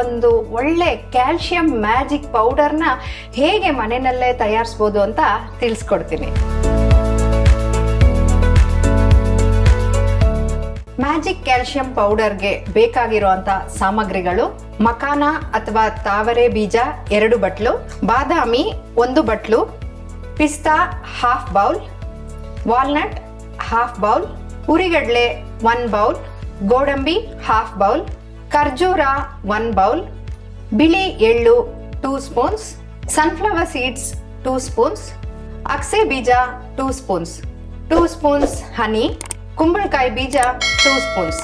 ಒಂದು ಒಳ್ಳೆ calcium magic ಪೌಡರ್ನ ಹೇಗೆ ಮನೆಯಲ್ಲೇ ತಯಾರಿಸ್ಬೋದು ಅಂತ ತಿಳಿಸ್ಕೊಡ್ತೀನಿ. ಮ್ಯಾಜಿಕ್ ಕ್ಯಾಲ್ಶಿಯಂ ಪೌಡರ್ಗೆ ಬೇಕಾಗಿರುವಂತ ಸಾಮಗ್ರಿಗಳು ಮಕಾನ ಅಥವಾ ತಾವರೆ ಬೀಜ ಎರಡು ಬಟ್ಲು, ಬಾದಾಮಿ ಒಂದು ಬಟ್ಲು, ಪಿಸ್ತಾ half bowl, walnut half bowl, ಉರಿಗಡ್ಲೆ one bowl, ಗೋಡಂಬಿ ಹಾಫ್ ಬೌಲ್ ಖರ್ಜೂರ ಒನ್ ಬೌಲ್ ಬಿಳಿ ಎಳ್ಳು two spoons sunflower seeds two spoons ಅಕ್ಸೆ ಬೀಜ two spoons two spoons honey ಕುಂಬಳಕಾಯಿ ಬೀಜ ಟೂ ಸ್ಪೂನ್ಸ್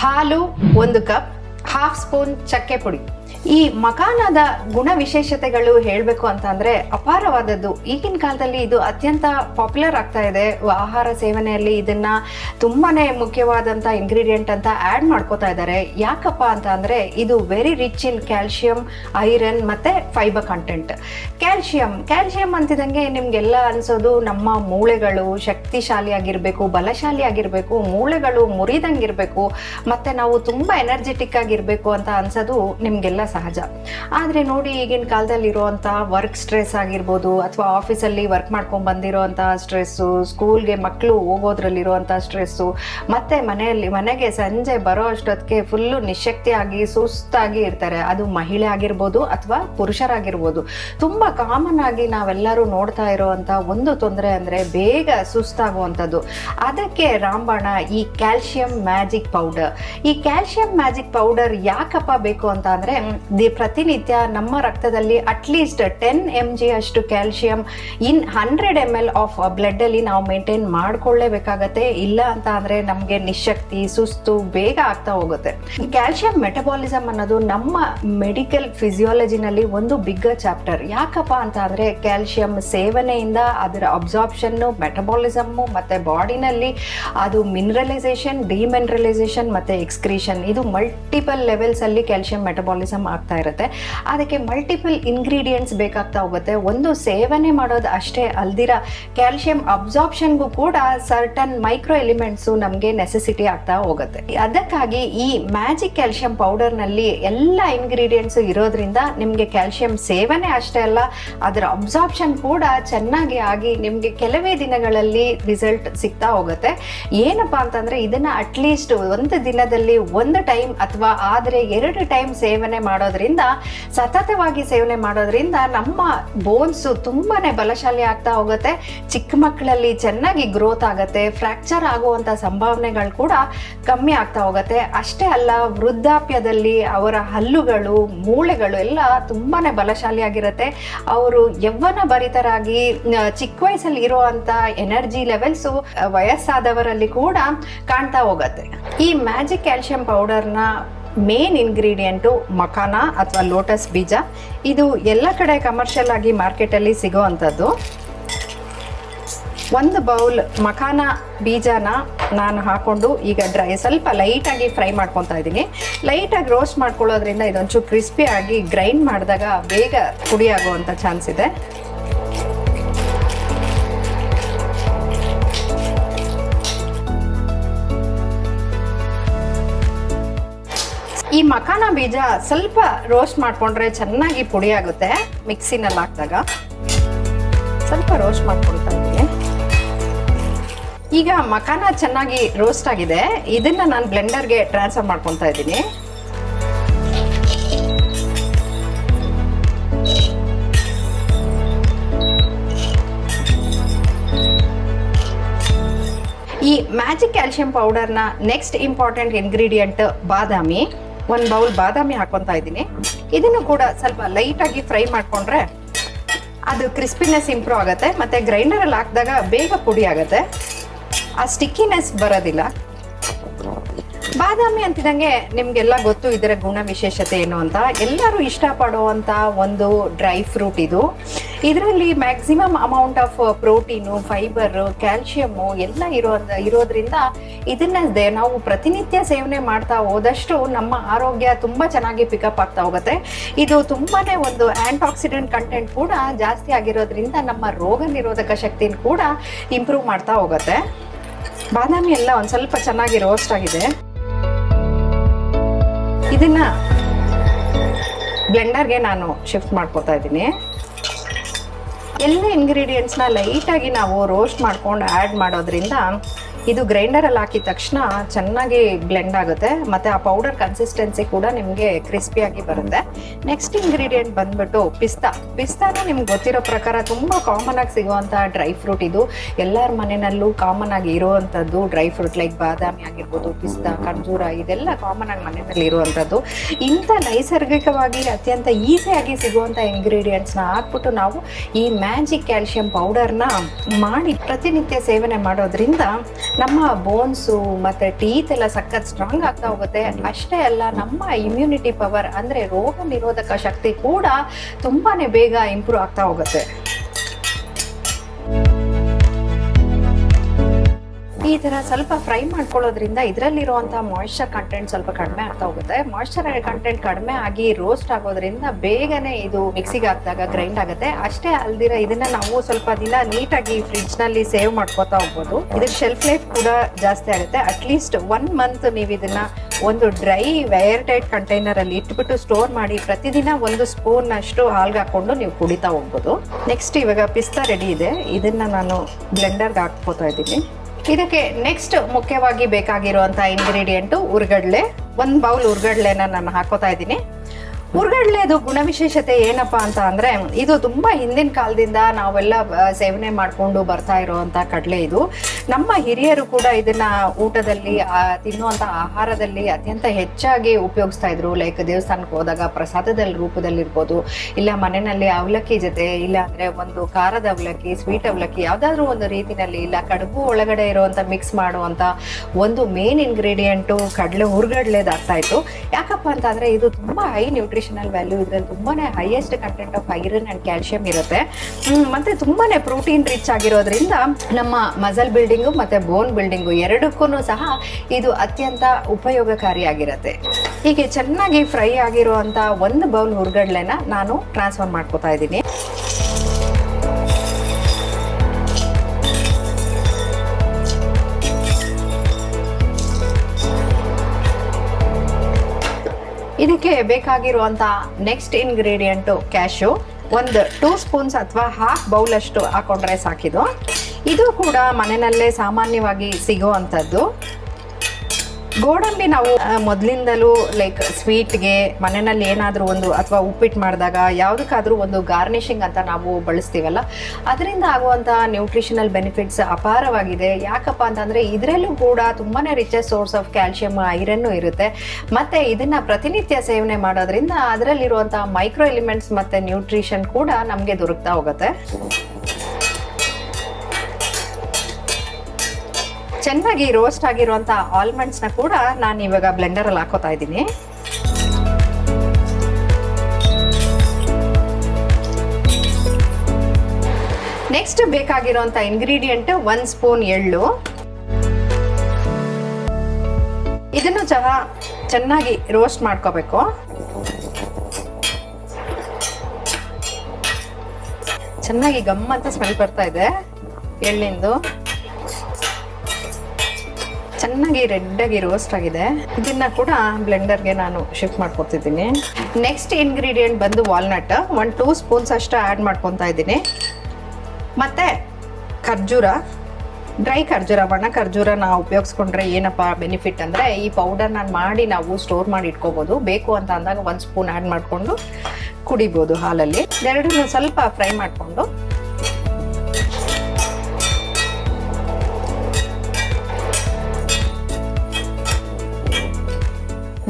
ಹಾಲು ಒಂದು ಕಪ್ ಹಾಫ್ ಸ್ಪೂನ್ ಚಕ್ಕೆ ಪುಡಿ. ಈ ಮಕಾನದ ಗುಣ ವಿಶೇಷತೆಗಳು ಹೇಳಬೇಕು ಅಂತ ಅಪಾರವಾದದ್ದು. ಈಗಿನ ಕಾಲದಲ್ಲಿ ಇದು ಅತ್ಯಂತ ಪಾಪ್ಯುಲರ್ ಆಗ್ತಾ ಇದೆ. ಆಹಾರ ಸೇವನೆಯಲ್ಲಿ ಇದನ್ನ ತುಂಬಾನೇ ಮುಖ್ಯವಾದಂತ ಇಂಗ್ರೀಡಿಯೆಂಟ್ ಅಂತ ಆಡ್ ಮಾಡ್ಕೋತಾ ಇದ್ದಾರೆ. ಯಾಕಪ್ಪ ಅಂತ ಅಂದ್ರೆ ಇದು very rich in calcium iron ಮತ್ತೆ ಫೈಬರ್ ಕಂಟೆಂಟ್ ಕ್ಯಾಲ್ಶಿಯಂ ಕ್ಯಾಲ್ಶಿಯಂ ಅಂತಿದಂಗೆ ನಿಮ್ಗೆಲ್ಲ ಅನ್ಸೋದು ನಮ್ಮ ಮೂಳೆಗಳು ಶಕ್ತಿಶಾಲಿ ಆಗಿರ್ಬೇಕು ಬಲಶಾಲಿ ಆಗಿರ್ಬೇಕು ಮೂಳೆಗಳು ಮುರಿದಂಗಿರ್ಬೇಕು, ಮತ್ತೆ ನಾವು ತುಂಬಾ ಎನರ್ಜೆಟಿಕ್ ಆಗಿರ್ಬೇಕು ಅಂತ ಅನ್ಸೋದು ನಿಮ್ಗೆಲ್ಲ ಸಹಜ. ಆದರೆ ನೋಡಿ ಈಗಿನ ಕಾಲದಲ್ಲಿ ಇರುವಂತ ವರ್ಕ್ ಸ್ಟ್ರೆಸ್ ಆಗಿರ್ಬೋದು ಅಥವಾ ಆಫೀಸಲ್ಲಿ ವರ್ಕ್ ಮಾಡ್ಕೊಂಡು ಬಂದಿರೋವಂಥ ಸ್ಟ್ರೆಸ್ಸು ಸ್ಕೂಲ್ಗೆ ಮಕ್ಕಳು ಹೋಗೋದ್ರಲ್ಲಿರುವಂಥ ಸ್ಟ್ರೆಸ್ಸು ಮತ್ತೆ ಮನೆಯಲ್ಲಿ, ಮನೆಗೆ ಸಂಜೆ ಬರೋ ಅಷ್ಟೊತ್ತಿಗೆ ಫುಲ್ಲು ನಿಶಕ್ತಿಯಾಗಿ, ಸುಸ್ತಾಗಿ ಇರ್ತಾರೆ. ಅದು ಮಹಿಳೆ ಆಗಿರ್ಬೋದು ಅಥವಾ ಪುರುಷರಾಗಿರ್ಬೋದು. ತುಂಬ ಕಾಮನ್ ಆಗಿ ನಾವೆಲ್ಲರೂ ನೋಡ್ತಾ ಇರುವಂಥ ಒಂದು ತೊಂದರೆ ಅಂದರೆ ಬೇಗ ಸುಸ್ತಾಗುವಂಥದ್ದು. ಅದಕ್ಕೆ ರಾಮಬಾಣ, ಈ ಕ್ಯಾಲ್ಶಿಯಂ ಮ್ಯಾಜಿಕ್ ಪೌಡರ್ ಈ ಕ್ಯಾಲ್ಶಿಯಂ ಮ್ಯಾಜಿಕ್ ಪೌಡರ್ ಯಾಕಪ್ಪ ಬೇಕು ಅಂತ ಅಂದರೆ ಪ್ರತಿನಿತ್ಯ ನಮ್ಮ ರಕ್ತದಲ್ಲಿ at least ten M G ಅಷ್ಟು calcium in hundred M L of blood ಅಲ್ಲಿ ನಾವು ಮೇಂಟೈನ್ ಮಾಡ್ಕೊಳ್ಳೇಬೇಕಾಗತ್ತೆ. ಇಲ್ಲ ಅಂತ ಅಂದ್ರೆ ನಮಗೆ ನಿಶಕ್ತಿ, ಸುಸ್ತು ಬೇಗ ಆಗ್ತಾ ಹೋಗುತ್ತೆ. ಕ್ಯಾಲ್ಶಿಯಂ ಮೆಟಬಾಲಿಸಮ್ ಅನ್ನೋದು ನಮ್ಮ ಮೆಡಿಕಲ್ ಫಿಸಿಯಾಲಜಿನಲ್ಲಿ ಒಂದು ಬಿಗ್ಗ ಚಾಪ್ಟರ್ ಯಾಕಪ್ಪ ಅಂತ ಅಂದ್ರೆ ಕ್ಯಾಲ್ಶಿಯಂ ಸೇವನೆಯಿಂದ ಅದರ ಅಬ್ಸಾರ್ಪ್ಷನ್ನು ಮೆಟಬಾಲಿಸಮ್ಮು ಮತ್ತೆ ಬಾಡಿನಲ್ಲಿ ಅದು ಮಿನರಲೈಸೇಷನ್ ಡಿಮಿನರಲೈಸೇಷನ್ ಮತ್ತೆ ಎಕ್ಸ್ಕ್ರೀಷನ್ ಇದು ಮಲ್ಟಿಪಲ್ ಲೆವೆಲ್ಸಲ್ಲಿ ಕ್ಯಾಲ್ಶಿಯಂ ಮೆಟಬಾಲಿಸಮ್ ಆಗ್ತಾ ಇರುತ್ತೆ. ಅದಕ್ಕೆ ಮಲ್ಟಿಪಲ್ ಇಂಗ್ರೀಡಿಯೆಂಟ್ಸ್ ಬೇಕಾಗ್ತಾ ಹೋಗುತ್ತೆ. ಒಂದು ಸೇವನೆ ಮಾಡೋದು ಅಷ್ಟೇ ಅಲ್ದಿರ ಕ್ಯಾಲ್ಶಿಯಂ ಅಬ್ಸಾರ್ಪ್ಷನ್ಗೂ ಕೂಡ ಸರ್ಟನ್ ಮೈಕ್ರೋ ಎಲಿಮೆಂಟ್ಸು ನಮಗೆ ನೆಸೆಸಿಟಿ ಆಗ್ತಾ ಹೋಗುತ್ತೆ. ಅದಕ್ಕಾಗಿ ಈ ಮ್ಯಾಜಿಕ್ ಕ್ಯಾಲ್ಶಿಯಂ ಪೌಡರ್ನಲ್ಲಿ ಎಲ್ಲ ಇಂಗ್ರೀಡಿಯೆಂಟ್ಸು ಇರೋದ್ರಿಂದ ನಿಮಗೆ ಕ್ಯಾಲ್ಶಿಯಂ ಸೇವನೆ ಅಷ್ಟೇ ಅಲ್ಲ, ಅದರ ಅಬ್ಸಾರ್ಪ್ಷನ್ ಕೂಡ ಚೆನ್ನಾಗಿ ಆಗಿ ನಿಮಗೆ ಕೆಲವೇ ದಿನಗಳಲ್ಲಿ ರಿಸಲ್ಟ್ ಸಿಗ್ತಾ ಹೋಗುತ್ತೆ. ಏನಪ್ಪ ಅಂತಂದ್ರೆ ಇದನ್ನ ಅಟ್ಲೀಸ್ಟ್ ಒಂದು ದಿನದಲ್ಲಿ ಒಂದು ಟೈಮ್ ಅಥವಾ ಆದರೆ ಎರಡು ಟೈಮ್ ಸೇವನೆ ಮಾಡೋದ್ರಿಂದ, ಸತತವಾಗಿ ಸೇವನೆ ಮಾಡೋದ್ರಿಂದ ನಮ್ಮ ಬೋನ್ಸು ತುಂಬಾನೇ ಬಲಶಾಲಿ ಆಗ್ತಾ ಹೋಗುತ್ತೆ. ಚಿಕ್ಕ ಮಕ್ಕಳಲ್ಲಿ ಚೆನ್ನಾಗಿ ಗ್ರೋತ್ ಆಗುತ್ತೆ. ಫ್ರ್ಯಾಕ್ಚರ್ ಆಗುವಂಥ ಸಂಭಾವನೆಗಳು ಕೂಡ ಕಮ್ಮಿ ಆಗ್ತಾ ಹೋಗುತ್ತೆ. ಅಷ್ಟೇ ಅಲ್ಲ, ವೃದ್ಧಾಪ್ಯದಲ್ಲಿ ಅವರ ಹಲ್ಲುಗಳು, ಮೂಳೆಗಳು ಎಲ್ಲ ತುಂಬಾನೇ ಬಲಶಾಲಿಯಾಗಿರುತ್ತೆ ಅವರು ಯೌವನ ಭರಿತರಾಗಿ ಚಿಕ್ಕ ವಯಸ್ಸಲ್ಲಿ ಇರುವಂತ ಎನರ್ಜಿ ಲೆವೆಲ್ಸು ವಯಸ್ಸಾದವರಲ್ಲಿ ಕೂಡ ಕಾಣ್ತಾ ಹೋಗುತ್ತೆ. ಈ ಮ್ಯಾಜಿಕ್ ಕ್ಯಾಲ್ಸಿಯಂ ಪೌಡರ್ನ ಮೇನ್ ಇಂಗ್ರೀಡಿಯೆಂಟು ಮಖಾನ ಅಥವಾ ಲೋಟಸ್ ಬೀಜ. ಇದು ಎಲ್ಲ ಕಡೆ ಕಮರ್ಷಿಯಲ್ ಆಗಿ ಮಾರ್ಕೆಟಲ್ಲಿ ಸಿಗುವಂಥದ್ದು. ಒಂದು ಬೌಲ್ ಮಖಾನ ಬೀಜನ ನಾನು ಹಾಕ್ಕೊಂಡು ಈಗ ಡ್ರೈ ಸ್ವಲ್ಪ ಲೈಟಾಗಿ ಫ್ರೈ ಮಾಡ್ಕೊತಾ ಇದ್ದೀನಿ. ಲೈಟಾಗಿ ರೋಸ್ಟ್ ಮಾಡ್ಕೊಳ್ಳೋದ್ರಿಂದ ಇದೊಂಚೂರು ಕ್ರಿಸ್ಪಿಯಾಗಿ ಗ್ರೈಂಡ್ ಮಾಡಿದಾಗ ಬೇಗ ಪುಡಿಯಾಗುವಂಥ ಚಾನ್ಸ್ ಇದೆ. ಈ ಮಖಾನ ಬೀಜ ಸ್ವಲ್ಪ ರೋಸ್ಟ್ ಮಾಡ್ಕೊಂಡ್ರೆ ಚೆನ್ನಾಗಿ ಪುಡಿ ಆಗುತ್ತೆ ಮಿಕ್ಸಿನಲ್ಲಿ ಹಾಕಿದಾಗ. ಸ್ವಲ್ಪ ರೋಸ್ಟ್ ಮಾಡ್ಕೊಳ್ತಾ ಈಗ ಮಖಾನ ಚೆನ್ನಾಗಿ ರೋಸ್ಟ್ ಆಗಿದೆ. ಇದನ್ನ ನಾನು ಬ್ಲೆಂಡರ್ಗೆ ಟ್ರಾನ್ಸ್ಫರ್ ಮಾಡ್ಕೊತಾ ಇದ್ದೀನಿ. ಈ ಮ್ಯಾಜಿಕ್ ಕ್ಯಾಲ್ಸಿಯಂ ಪೌಡರ್ನ ನೆಕ್ಸ್ಟ್ ಇಂಪಾರ್ಟೆಂಟ್ ಇಂಗ್ರೀಡಿಯಂಟ್ ಬಾದಾಮಿ. ಒಂದು ಬೌಲ್ ಬಾದಾಮಿ ಹಾಕೊತಾ ಇದ್ದೀನಿ. ಇದನ್ನು ಕೂಡ ಸ್ವಲ್ಪ ಲೈಟಾಗಿ ಫ್ರೈ ಮಾಡ್ಕೊಂಡ್ರೆ ಅದು ಕ್ರಿಸ್ಪಿನೆಸ್ ಇಂಪ್ರೂವ್ ಆಗುತ್ತೆ. ಮತ್ತೆ ಗ್ರೈಂಡರಲ್ಲಿ ಹಾಕಿದಾಗ ಬೇಗ ಪುಡಿ ಆಗುತ್ತೆ. ಆ ಸ್ಟಿಕ್ಕಿನೆಸ್ ಬರೋದಿಲ್ಲ. ಬಾದಾಮಿ ಅಂತಿದಂಗೆ ನಿಮಗೆಲ್ಲ ಗೊತ್ತು ಇದರ ಗುಣ ವಿಶೇಷತೆ ಏನು ಅಂತ. ಎಲ್ಲರೂ ಇಷ್ಟಪಡುವಂತ ಒಂದು ಡ್ರೈ ಫ್ರೂಟ್ ಇದು. ಇದರಲ್ಲಿ maximum amount of protein fibre calcium ಎಲ್ಲ ಇರೋ ಇರೋದ್ರಿಂದ ಇದನ್ನ ನಾವು ಪ್ರತಿನಿತ್ಯ ಸೇವನೆ ಮಾಡ್ತಾ ಹೋದಷ್ಟು ನಮ್ಮ ಆರೋಗ್ಯ ತುಂಬಾ ಚೆನ್ನಾಗಿ ಪಿಕಪ್ ಆಗ್ತಾ ಹೋಗುತ್ತೆ. ಇದು ತುಂಬಾನೇ ಒಂದು ಆಂಟಾಕ್ಸಿಡೆಂಟ್ ಕಂಟೆಂಟ್ ಕೂಡ ಜಾಸ್ತಿ ಆಗಿರೋದ್ರಿಂದ ನಮ್ಮ ರೋಗ ನಿರೋಧಕ ಶಕ್ತಿನ ಕೂಡ ಇಂಪ್ರೂವ್ ಮಾಡ್ತಾ ಹೋಗುತ್ತೆ. ಬಾದಾಮಿ ಎಲ್ಲ ಒಂದು ಸ್ವಲ್ಪ ಚೆನ್ನಾಗಿ ರೋಸ್ಟ್ ಆಗಿದೆ. ಇದನ್ನ ಬ್ಲೆಂಡರ್ಗೆ ನಾನು ಶಿಫ್ಟ್ ಮಾಡ್ಕೋತಾ ಇದ್ದೀನಿ. ಎಲ್ಲ ಇಂಗ್ರೀಡಿಯೆಂಟ್ಸ್ನ ಲೈಟಾಗಿ ನಾವು ರೋಸ್ಟ್ ಮಾಡ್ಕೊಂಡು ಆ್ಯಡ್ ಮಾಡೋದ್ರಿಂದ ಇದು ಗ್ರೈಂಡರಲ್ಲಿ ಹಾಕಿದ ತಕ್ಷಣ ಚೆನ್ನಾಗಿ ಬ್ಲೆಂಡ್ ಆಗುತ್ತೆ. ಮತ್ತು ಆ ಪೌಡರ್ ಕನ್ಸಿಸ್ಟೆನ್ಸಿ ಕೂಡ ನಿಮಗೆ ಕ್ರಿಸ್ಪಿಯಾಗಿ ಬರುತ್ತೆ. ನೆಕ್ಸ್ಟ್ ಇಂಗ್ರೀಡಿಯೆಂಟ್ ಬಂದ್ಬಿಟ್ಟು ಪಿಸ್ತಾ. ಪಿಸ್ತಾನೇ ನಿಮ್ಗೆ ಗೊತ್ತಿರೋ ಪ್ರಕಾರ ತುಂಬ ಕಾಮನ್ ಆಗಿ ಸಿಗುವಂಥ ಡ್ರೈ ಫ್ರೂಟ್ ಇದು. ಎಲ್ಲರ ಮನೆಯಲ್ಲೂ ಕಾಮನ್ ಆಗಿ ಇರುವಂಥದ್ದು ಡ್ರೈ ಫ್ರೂಟ್ ಲೈಕ್ ಬಾದಾಮಿ ಆಗಿರ್ಬೋದು, ಪಿಸ್ತಾ, ಖರ್ಜೂರ, ಇದೆಲ್ಲ ಕಾಮನ್ ಆಗಿ ಮನೆಯಲ್ಲಿ ಇರುವಂತದ್ದು ಇಂಥ ನೈಸರ್ಗಿಕವಾಗಿ ಅತ್ಯಂತ ಈಸಿಯಾಗಿ ಸಿಗುವಂಥ ಇಂಗ್ರೀಡಿಯೆಂಟ್ಸ್ನ ಹಾಕ್ಬಿಟ್ಟು ನಾವು ಈ ಮ್ಯಾಜಿಕ್ ಕ್ಯಾಲ್ಶಿಯಂ ಪೌಡರ್ನ ಮಾಡಿ ಪ್ರತಿನಿತ್ಯ ಸೇವನೆ ಮಾಡೋದ್ರಿಂದ ನಮ್ಮ ಬೋನ್ಸು ಮತ್ತು ಟೀತ್ ಎಲ್ಲ ಸಖತ್ ಸ್ಟ್ರಾಂಗ್ ಆಗ್ತಾ ಹೋಗುತ್ತೆ. ಅಷ್ಟೇ ಅಲ್ಲ, ನಮ್ಮ ಇಮ್ಯುನಿಟಿ ಪವರ್ ಅಂದರೆ ರೋಗ ನಿರೋಧಕ ಶಕ್ತಿ ಕೂಡ ತುಂಬಾ ಬೇಗ ಇಂಪ್ರೂವ್ ಆಗ್ತಾ ಹೋಗುತ್ತೆ. ಈ ಥರ ಸ್ವಲ್ಪ ಫ್ರೈ ಮಾಡ್ಕೊಳ್ಳೋದ್ರಿಂದ ಇದರಲ್ಲಿರುವಂಥ ಮಾಯಿಶ್ಚರ್ ಕಂಟೆಂಟ್ ಸ್ವಲ್ಪ ಕಡಿಮೆ ಆಗ್ತಾ ಹೋಗುತ್ತೆ. ಮಾಯ್ಶ್ಚರ್ ಕಂಟೆಂಟ್ ಕಡಿಮೆ ಆಗಿ ರೋಸ್ಟ್ ಆಗೋದ್ರಿಂದ ಬೇಗನೆ ಇದು ಮಿಕ್ಸಿಗೆ ಹಾಕಿದಾಗ ಗ್ರೈಂಡ್ ಆಗುತ್ತೆ. ಅಷ್ಟೇ ಅಲ್ದಿರ ಇದನ್ನ ನಾವು ಸ್ವಲ್ಪ ದಿನ ನೀಟಾಗಿ ಫ್ರಿಡ್ಜ್ನಲ್ಲಿ ಸೇವ್ ಮಾಡ್ಕೋತಾ ಹೋಗ್ಬೋದು. ಇದ್ರ ಶೆಲ್ಫ್ ಲೈಫ್ ಕೂಡ ಜಾಸ್ತಿ ಆಗುತ್ತೆ. ಅಟ್ಲೀಸ್ಟ್ ಒನ್ ಮಂತ್ ನೀವು ಇದನ್ನ ಒಂದು ಡ್ರೈ ವೇರ್ ಟೈಟ್ ಕಂಟೈನರ್ ಅಲ್ಲಿ ಇಟ್ಬಿಟ್ಟು ಸ್ಟೋರ್ ಮಾಡಿ ಪ್ರತಿದಿನ ಒಂದು ಸ್ಪೂನ್ ಅಷ್ಟು ಹಾಲ್ಗೆ ಹಾಕೊಂಡು ನೀವು ಕುಡಿತಾ ಹೋಗ್ಬೋದು. ನೆಕ್ಸ್ಟ್ ಇವಾಗ ಪಿಸ್ತಾ ರೆಡಿ ಇದೆ. ಇದನ್ನ ನಾನು ಬ್ಲೆಂಡರ್ಗೆ ಹಾಕ್ಕೋತಾ ಇದ್ದೀನಿ. ಇದಕ್ಕೆ ನೆಕ್ಸ್ಟ್ ಮುಖ್ಯವಾಗಿ ಬೇಕಾಗಿರುವಂಥ ಇಂಗ್ರೀಡಿಯೆಂಟು ಉರ್ಗಡ್ಲೆ. ಒಂದು ಬೌಲ್ ಉರ್ಗಡ್ಲೆನ ನಾನು ಹಾಕೋತಾ ಇದ್ದೀನಿ. ಉರ್ಗಡ್ಲೆದು ಗುಣವಿಶೇಷತೆ ಏನಪ್ಪ ಅಂತ ಅಂದ್ರೆ, ಇದು ತುಂಬಾ ಹಿಂದಿನ ಕಾಲದಿಂದ ನಾವೆಲ್ಲ ಸೇವನೆ ಮಾಡ್ಕೊಂಡು ಬರ್ತಾ ಇರುವಂತ ಕಡಲೆ ಇದು. ನಮ್ಮ ಹಿರಿಯರು ಕೂಡ ಇದನ್ನ ಊಟದಲ್ಲಿ ತಿನ್ನುವಂತ ಆಹಾರದಲ್ಲಿ ಅತ್ಯಂತ ಹೆಚ್ಚಾಗಿ ಉಪಯೋಗಿಸ್ತಾ ಇದ್ರು. ಲೈಕ್ ದೇವಸ್ಥಾನಕ್ಕೆ ಹೋದಾಗ ಪ್ರಸಾದದ ರೂಪದಲ್ಲಿರ್ಬೋದು ಇಲ್ಲ ಮನೆಯಲ್ಲಿ ಅವಲಕ್ಕಿ ಜೊತೆ, ಇಲ್ಲ ಅಂದ್ರೆ ಒಂದು ಖಾರದ ಅವಲಕ್ಕಿ ಸ್ವೀಟ್ ಅವಲಕ್ಕಿ, ಯಾವ್ದಾದ್ರು ಒಂದು ರೀತಿನಲ್ಲಿ, ಇಲ್ಲ ಕಡುಬು ಒಳಗಡೆ ಇರುವಂತ ಮಿಕ್ಸ್ ಮಾಡುವಂತ ಒಂದು ಮೇನ್ ಇಂಗ್ರೀಡಿಯೆಂಟು ಕಡಲೆ ಹುರ್ಗಡ್ಲೆದಾಗ್ತಾ ಇತ್ತು. ಯಾಕಪ್ಪ ಅಂತಂದ್ರೆ ಇದು ತುಂಬಾ ಹೈ ನ್ಯೂಟ್ರಿಷನಲ್ ವ್ಯಾಲ್ಯೂ ಇದ್ರಲ್ಲಿ ತುಂಬಾನೇ highest content of iron and calcium ಇರುತ್ತೆ. ಮತ್ತೆ ತುಂಬಾನೇ ಪ್ರೋಟೀನ್ ರಿಚ್ ಆಗಿರೋದ್ರಿಂದ ನಮ್ಮ ಮಸಲ್ ಬಿಲ್ಡಿಂಗು ಮತ್ತೆ ಬೋನ್ ಬಿಲ್ಡಿಂಗು ಎರಡಕ್ಕೂ ಸಹ ಇದು ಅತ್ಯಂತ ಉಪಯೋಗಕಾರಿಯಾಗಿರುತ್ತೆ. ಹೀಗೆ ಚೆನ್ನಾಗಿ ಫ್ರೈ ಆಗಿರುವಂತ ಒಂದು ಬೌಲ್ ಹುರ್ಗಡ್ಲೆನ ನಾನು ಟ್ರಾನ್ಸ್ಫರ್ ಮಾಡ್ಕೋತಾ ಇದ್ದೀನಿ. ಇದಕ್ಕೆ ಬೇಕಾಗಿರುವಂತ ನೆಕ್ಸ್ಟ್ ಇಂಗ್ರೀಡಿಯೆಂಟು ಕ್ಯಾಶು ಒಂದು ಟೂ ಸ್ಪೂನ್ಸ್ ಅಥವಾ ಹಾಫ್ ಬೌಲ್ ಅಷ್ಟು ಹಾಕೊಂಡ್ರೆ ಸಾಕಿದು ಇದು ಕೂಡ ಮನೆಯಲ್ಲೇ ಸಾಮಾನ್ಯವಾಗಿ ಸಿಗುವಂಥದ್ದು ಗೋಡಂಬಿ ನಾವು ಮೊದಲಿಂದಲೂ ಲೈಕ್ ಸ್ವೀಟ್ಗೆ ಮನೆಯಲ್ಲಿ ಏನಾದರೂ ಒಂದು, ಅಥವಾ ಉಪ್ಪಿಟ್ಟು ಮಾಡಿದಾಗ ಯಾವುದಕ್ಕಾದರೂ ಒಂದು ಗಾರ್ನಿಷಿಂಗ್ ಅಂತ ನಾವು ಬಳಸ್ತೀವಲ್ಲ, ಅದರಿಂದ ಆಗುವಂಥ ನ್ಯೂಟ್ರಿಷನಲ್ ಬೆನಿಫಿಟ್ಸ್ ಅಪಾರವಾಗಿದೆ. ಯಾಕಪ್ಪ ಅಂತಂದರೆ, ಇದರಲ್ಲೂ ಕೂಡ ತುಂಬಾ richest source of calcium iron ಇರುತ್ತೆ. ಮತ್ತು ಇದನ್ನು ಪ್ರತಿನಿತ್ಯ ಸೇವನೆ ಮಾಡೋದ್ರಿಂದ ಅದರಲ್ಲಿರುವಂಥ ಮೈಕ್ರೋ ಎಲಿಮೆಂಟ್ಸ್ ಮತ್ತು ನ್ಯೂಟ್ರಿಷನ್ ಕೂಡ ನಮಗೆ ದೊರಕ್ತಾ ಹೋಗುತ್ತೆ. ಚೆನ್ನಾಗಿ ರೋಸ್ಟ್ ಆಗಿರುವಂಥ ಆಲ್ಮಂಡ್ಸ್ನ ಕೂಡ ನಾನು ಇವಾಗ ಬ್ಲೆಂಡರಲ್ಲಿ ಹಾಕೋತಾ ಇದ್ದೀನಿ. ನೆಕ್ಸ್ಟ್ ಬೇಕಾಗಿರುವಂಥ ಇಂಗ್ರೀಡಿಯೆಂಟ್ ಒನ್ ಸ್ಪೂನ್ ಎಳ್ಳು. ಇದನ್ನು ಸಹ ಚೆನ್ನಾಗಿ ರೋಸ್ಟ್ ಮಾಡ್ಕೋಬೇಕು. ಚೆನ್ನಾಗಿ ಗಮ್ ಅಂತ ಸ್ಮೆಲ್ ಬರ್ತಾ ಇದೆ ಎಳ್ಳಿಂದು. ಚೆನ್ನಾಗಿ ರೆಡ್ ಆಗಿ ರೋಸ್ಟ್ ಆಗಿದೆ. ಇದನ್ನ ಕೂಡ ಬ್ಲೆಂಡರ್ಗೆ ನಾನು ಶಿಫ್ಟ್ ಮಾಡ್ಕೊತಿದ್ದೀನಿ ನೆಕ್ಸ್ಟ್ ಇಂಗ್ರೀಡಿಯೆಂಟ್ ಬಂದು ವಾಲ್ನಟ್ ಒನ್ ಟೂ ಸ್ಪೂನ್ಸ್ ಅಷ್ಟು ಆ್ಯಡ್ ಮಾಡ್ಕೊತಾ ಇದ್ದೀನಿ. ಮತ್ತೆ ಖರ್ಜೂರ. ಡ್ರೈ ಖರ್ಜೂರ ಒಣ ಖರ್ಜೂರ ನಾವು ಉಪಯೋಗಿಸ್ಕೊಂಡ್ರೆ ಏನಪ್ಪ ಬೆನಿಫಿಟ್ ಅಂದರೆ ಈ ಪೌಡರ್ ನಾನು ಮಾಡಿ ನಾವು ಸ್ಟೋರ್ ಮಾಡಿ ಇಟ್ಕೋಬೋದು. ಬೇಕು ಅಂತ ಅಂದಾಗ ಒಂದು ಸ್ಪೂನ್ ಆ್ಯಡ್ ಮಾಡಿಕೊಂಡು ಕುಡಿಬೋದು ಹಾಲಲ್ಲಿ. ಎರಡನ್ನೂ ಸ್ವಲ್ಪ ಫ್ರೈ ಮಾಡಿಕೊಂಡು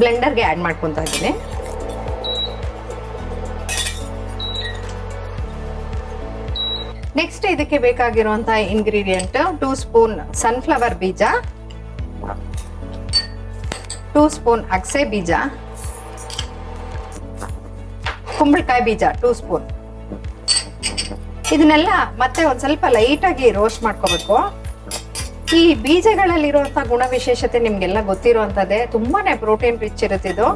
ಬ್ಲೆಂಡರ್ಗೆ ಆ್ಯಡ್ ಮಾಡ್ಕೊತಾ ಇದ್ದೀನಿ. ನೆಕ್ಸ್ಟ್ ಇದಕ್ಕೆ ಬೇಕಾಗಿರುವಂತಹ ಇಂಗ್ರೀಡಿಯಂಟ್ ಟೂ ಸ್ಪೂನ್ ಸನ್ಫ್ಲವರ್ ಬೀಜ ಟೂ ಸ್ಪೂನ್ ಅಗಸೆ ಬೀಜ, ಕುಂಬಳಕಾಯಿ ಬೀಜ ಟೂ ಸ್ಪೂನ್ ಇದನ್ನೆಲ್ಲ ಮತ್ತೆ ಒಂದ್ ಸ್ವಲ್ಪ ಲೈಟಾಗಿ ರೋಸ್ಟ್ ಮಾಡ್ಕೋಬೇಕು. ಈ ಬೀಜಗಳಲ್ಲಿರುವಂತಹ ಗುಣ ವಿಶೇಷತೆ ನಿಮ್ಗೆಲ್ಲ ಗೊತ್ತಿರುವಂತದ್ದೇ ತುಂಬಾನೇ ಪ್ರೋಟೀನ್ ರಿಚ್ ಇರುತ್ತೆ ಇದು.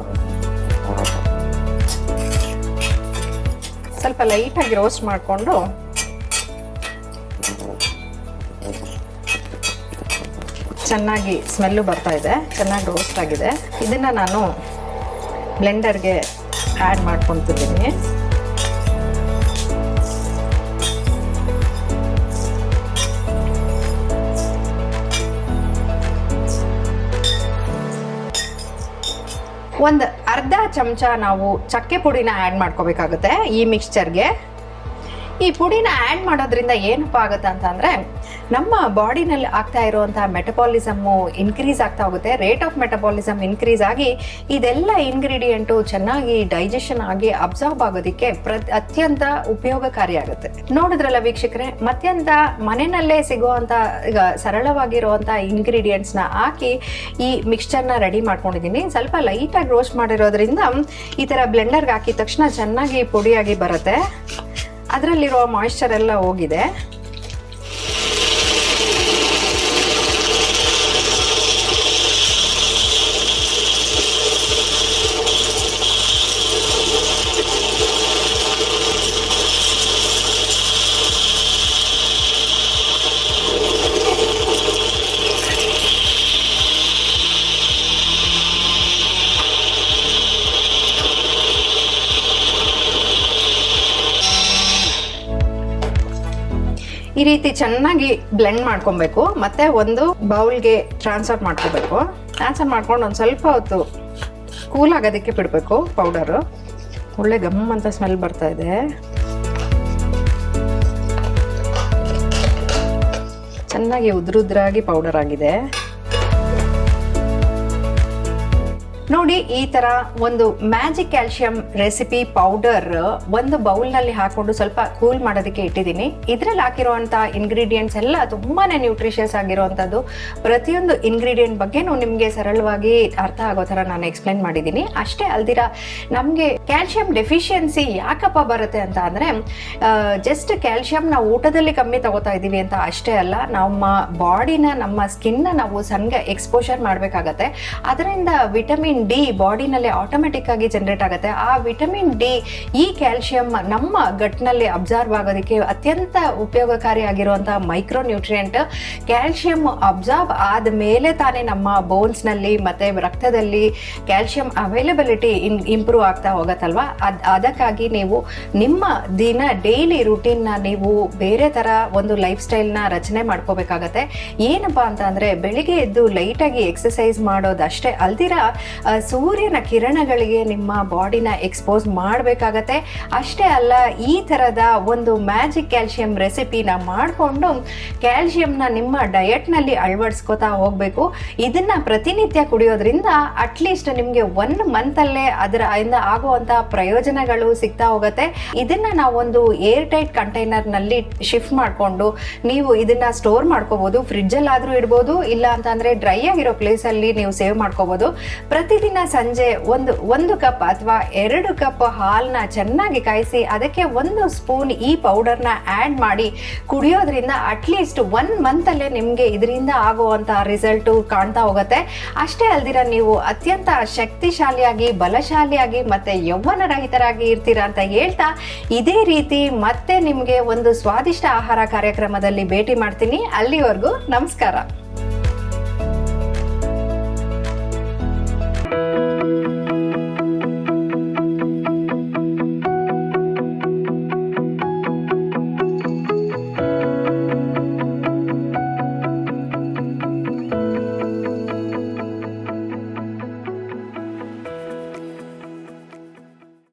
ಸ್ವಲ್ಪ ಲೈಟಾಗಿ ರೋಸ್ಟ್ ಮಾಡಿಕೊಂಡು ಚೆನ್ನಾಗಿ ಸ್ಮೆಲ್ಲು ಬರ್ತಾ ಇದೆ, ಚೆನ್ನಾಗಿ ರೋಸ್ಟ್ ಆಗಿದೆ. ಇದನ್ನ ನಾನು ಬ್ಲೆಂಡರ್ಗೆ ಆ್ಯಡ್ ಮಾಡ್ಕೊತಿದ್ದೀನಿ. ಒಂದು ಅರ್ಧ ಚಮಚ ನಾವು ಚಕ್ಕೆ ಪುಡಿನ ಆ್ಯಡ್ ಮಾಡ್ಕೋಬೇಕಾಗುತ್ತೆ ಈ ಮಿಕ್ಸ್ಚರ್ಗೆ ಈ ಪುಡಿನ ಆ್ಯಡ್ ಮಾಡೋದ್ರಿಂದ ಏನಪ್ಪ ಆಗುತ್ತೆ ಅಂತ ಅಂದರೆ ನಮ್ಮ ಬಾಡಿನಲ್ಲಿ ಆಗ್ತಾ ಇರುವಂತಹ ಮೆಟಬಾಲಿಸಮ್ಮು ಇನ್ಕ್ರೀಸ್ ಆಗ್ತಾ ಹೋಗುತ್ತೆ. ರೇಟ್ ಆಫ್ ಮೆಟಬಾಲಿಸಮ್ ಇನ್ಕ್ರೀಸ್ ಆಗಿ ಇದೆಲ್ಲ ಇಂಗ್ರೀಡಿಯೆಂಟು ಚೆನ್ನಾಗಿ ಡೈಜೆಷನ್ ಆಗಿ ಅಬ್ಸಾರ್ಬ್ ಆಗೋದಕ್ಕೆ ಅತ್ಯಂತ ಉಪಯೋಗಕಾರಿಯಾಗುತ್ತೆ. ನೋಡಿದ್ರಲ್ಲ ವೀಕ್ಷಕರೇ, ಮತ್ಯಂತ ಮನೆಯಲ್ಲೇ ಸಿಗುವಂತ, ಈಗ ಸರಳವಾಗಿರುವಂಥ ಇಂಗ್ರೀಡಿಯೆಂಟ್ಸ್ನ ಹಾಕಿ ಈ ಮಿಕ್ಸ್ಚರ್ನ ರೆಡಿ ಮಾಡ್ಕೊಂಡಿದ್ದೀನಿ. ಸ್ವಲ್ಪ ಲೈಟಾಗಿ ರೋಸ್ಟ್ ಮಾಡಿರೋದ್ರಿಂದ ಈ ಥರ ಬ್ಲೆಂಡರ್ಗೆ ಹಾಕಿದ ತಕ್ಷಣ ಚೆನ್ನಾಗಿ ಪುಡಿಯಾಗಿ ಬರುತ್ತೆ. ಅದರಲ್ಲಿರೋ ಮಾಯಿಶ್ಚರ್ ಎಲ್ಲ ಹೋಗಿದೆ. ಚೆನ್ನಾಗಿ ಬ್ಲೆಂಡ್ ಮಾಡ್ಕೊಬೇಕು. ಮತ್ತೆ ಒಂದು ಬೌಲ್ಗೆ ಟ್ರಾನ್ಸ್ಫರ್ ಮಾಡ್ಕೋಬೇಕು. ಟ್ರಾನ್ಸ್ಫರ್ ಮಾಡ್ಕೊಂಡು ಒಂದು ಸ್ವಲ್ಪ ಹೊತ್ತು ಕೂಲ್ ಆಗೋದಕ್ಕೆ ಬಿಡಬೇಕು ಪೌಡರು ಒಳ್ಳೆ ಗಮ್ ಅಂತ ಸ್ಮೆಲ್ ಬರ್ತಾ ಇದೆ. ಚೆನ್ನಾಗಿ ಉದ್ರುದ್ರಾಗಿ ಪೌಡರ್ ಆಗಿದೆ. ನೋಡಿ, ಈ ತರ ಒಂದು ಮ್ಯಾಜಿಕ್ ಕ್ಯಾಲ್ಸಿಯಂ ರೆಸಿಪಿ ಪೌಡರ್ ಒಂದು ಬೌಲ್ನಲ್ಲಿ ಹಾಕೊಂಡು ಸ್ವಲ್ಪ ಕೂಲ್ ಮಾಡೋದಕ್ಕೆ ಇಟ್ಟಿದ್ದೀನಿ. ಇದ್ರಲ್ಲಿ ಹಾಕಿರುವಂಥ ಇಂಗ್ರೀಡಿಯೆಂಟ್ಸ್ ಎಲ್ಲ ತುಂಬಾನೇ ನ್ಯೂಟ್ರಿಷಿಯಸ್ ಆಗಿರುವಂಥದ್ದು. ಪ್ರತಿಯೊಂದು ಇಂಗ್ರೀಡಿಯೆಂಟ್ ಬಗ್ಗೆನೂ ನಿಮಗೆ ಸರಳವಾಗಿ ಅರ್ಥ ಆಗೋ ಥರ ನಾನು ಎಕ್ಸ್ಪ್ಲೈನ್ ಮಾಡಿದ್ದೀನಿ. ಅಷ್ಟೇ ಅಲ್ದಿರ, ನಮಗೆ ಕ್ಯಾಲ್ಶಿಯಂ ಡೆಫಿಷಿಯನ್ಸಿ ಯಾಕಪ್ಪ ಬರುತ್ತೆ ಅಂತ ಅಂದರೆ ಜಸ್ಟ್ ಕ್ಯಾಲ್ಶಿಯಂ ನಾವು ಊಟದಲ್ಲಿ ಕಮ್ಮಿ ತಗೋತಾ ಇದ್ದೀವಿ ಅಂತ ಅಷ್ಟೇ ಅಲ್ಲ, ನಮ್ಮ ಬಾಡಿನ ನಮ್ಮ ಸ್ಕಿನ್ನ ನಾವು ಸನ್ಗೆ ಎಕ್ಸ್ಪೋಷರ್ ಮಾಡಬೇಕಾಗತ್ತೆ. ಅದರಿಂದ ವಿಟಮಿನ್ ಡಿ ಬಾಡಿನಲ್ಲಿ ಆಟೋಮೆಟಿಕ್ ಆಗಿ ಜನರೇಟ್ ಆಗುತ್ತೆ. ಆ ವಿಟಮಿನ್ ಡಿ ಈ ಕ್ಯಾಲ್ಸಿಯಂ ನಮ್ಮ ಗಟ್ನಲ್ಲಿ ಅಬ್ಸರ್ವ್ ಆಗೋದಕ್ಕೆ ಅತ್ಯಂತ ಉಪಯೋಗಕಾರಿಯಾಗಿರುವಂಥ ಮೈಕ್ರೋ ನ್ಯೂಟ್ರಿಯೆಂಟ್ ಕ್ಯಾಲ್ಸಿಯಂ ಅಬ್ಸಾರ್ಬ್ ಆದ ಮೇಲೆ ತಾನೇ ನಮ್ಮ ಬೋನ್ಸ್ನಲ್ಲಿ ಮತ್ತು ರಕ್ತದಲ್ಲಿ ಕ್ಯಾಲ್ಸಿಯಂ ಅವೈಲಬಿಲಿಟಿ ಇನ್ ಇಂಪ್ರೂವ್ ಆಗ್ತಾ ಹೋಗತ್ತಲ್ವಾ? ಅದು, ಅದಕ್ಕಾಗಿ ನೀವು ನಿಮ್ಮ ದಿನ ಡೈಲಿ ರುಟೀನ್ನ ನೀವು ಬೇರೆ ಥರ ಒಂದು ಲೈಫ್ ಸ್ಟೈಲ್ನ ರಚನೆ ಮಾಡ್ಕೋಬೇಕಾಗತ್ತೆ. ಏನಪ್ಪ ಅಂತ ಅಂದರೆ ಬೆಳಿಗ್ಗೆ ಎದ್ದು ಲೈಟಾಗಿ ಎಕ್ಸಸೈಸ್ ಮಾಡೋದಷ್ಟೇ ಅಲ್ದಿರ ಸೂರ್ಯನ ಕಿರಣಗಳಿಗೆ ನಿಮ್ಮ ಬಾಡಿನ ಎಕ್ಸ್ಪೋಸ್ ಮಾಡಬೇಕಾಗತ್ತೆ. ಅಷ್ಟೇ ಅಲ್ಲ, ಈ ಥರದ ಒಂದು ಮ್ಯಾಜಿಕ್ ಕ್ಯಾಲ್ಸಿಯಂ ರೆಸಿಪಿನ ಮಾಡಿಕೊಂಡು ಕ್ಯಾಲ್ಸಿಯಂನ ನಿಮ್ಮ ಡಯಟ್ನಲ್ಲಿ ಅಳವಡಿಸ್ಕೋತಾ ಹೋಗಬೇಕು. ಇದನ್ನ ಪ್ರತಿನಿತ್ಯ ಕುಡಿಯೋದ್ರಿಂದ ಅಟ್ಲೀಸ್ಟ್ ನಿಮಗೆ ಒನ್ ಮಂತಲ್ಲೇ ಅದರ ಇಂದ ಆಗುವಂಥ ಪ್ರಯೋಜನಗಳು ಸಿಗ್ತಾ ಹೋಗುತ್ತೆ. ಇದನ್ನ ನಾವೊಂದು ಏರ್ ಟೈಟ್ ಕಂಟೈನರ್ನಲ್ಲಿ ಶಿಫ್ಟ್ ಮಾಡಿಕೊಂಡು ನೀವು ಇದನ್ನ ಸ್ಟೋರ್ ಮಾಡ್ಕೋಬೋದು. ಫ್ರಿಡ್ಜಲ್ಲಾದರೂ ಇಡ್ಬೋದು, ಇಲ್ಲ ಅಂತಂದ್ರೆ ಡ್ರೈ ಆಗಿರೋ ಪ್ಲೇಸಲ್ಲಿ ನೀವು ಸೇವ್ ಮಾಡ್ಕೋಬಹುದು ಪ್ರತಿದಿನ ಸಂಜೆ ಒಂದು ಒಂದು ಕಪ್ ಅಥವಾ ಎರಡು ಕಪ್ ಹಾಲನ್ನ ಚೆನ್ನಾಗಿ ಕಾಯಿಸಿ ಅದಕ್ಕೆ ಒಂದು ಸ್ಪೂನ್ ಈ ಪೌಡರ್ನ ಆ್ಯಡ್ ಮಾಡಿ ಕುಡಿಯೋದ್ರಿಂದ ಅಟ್ಲೀಸ್ಟ್ ಒನ್ ಮಂತಲ್ಲೇ ನಿಮಗೆ ಇದರಿಂದ ಆಗುವಂಥ ರಿಸಲ್ಟು ಕಾಣ್ತಾ ಹೋಗುತ್ತೆ. ಅಷ್ಟೇ ಅಲ್ದಿರ ನೀವು ಅತ್ಯಂತ ಶಕ್ತಿಶಾಲಿಯಾಗಿ, ಬಲಶಾಲಿಯಾಗಿ ಮತ್ತೆ ಯೌವನ ರಹಿತರಾಗಿ ಇರ್ತೀರಾ ಅಂತ ಹೇಳ್ತಾ ಇದೇ ರೀತಿ ಮತ್ತೆ ನಿಮಗೆ ಒಂದು ಸ್ವಾದಿಷ್ಟ ಆಹಾರ ಕಾರ್ಯಕ್ರಮದಲ್ಲಿ ಭೇಟಿ ಮಾಡ್ತೀನಿ. ಅಲ್ಲಿವರೆಗೂ ನಮಸ್ಕಾರ.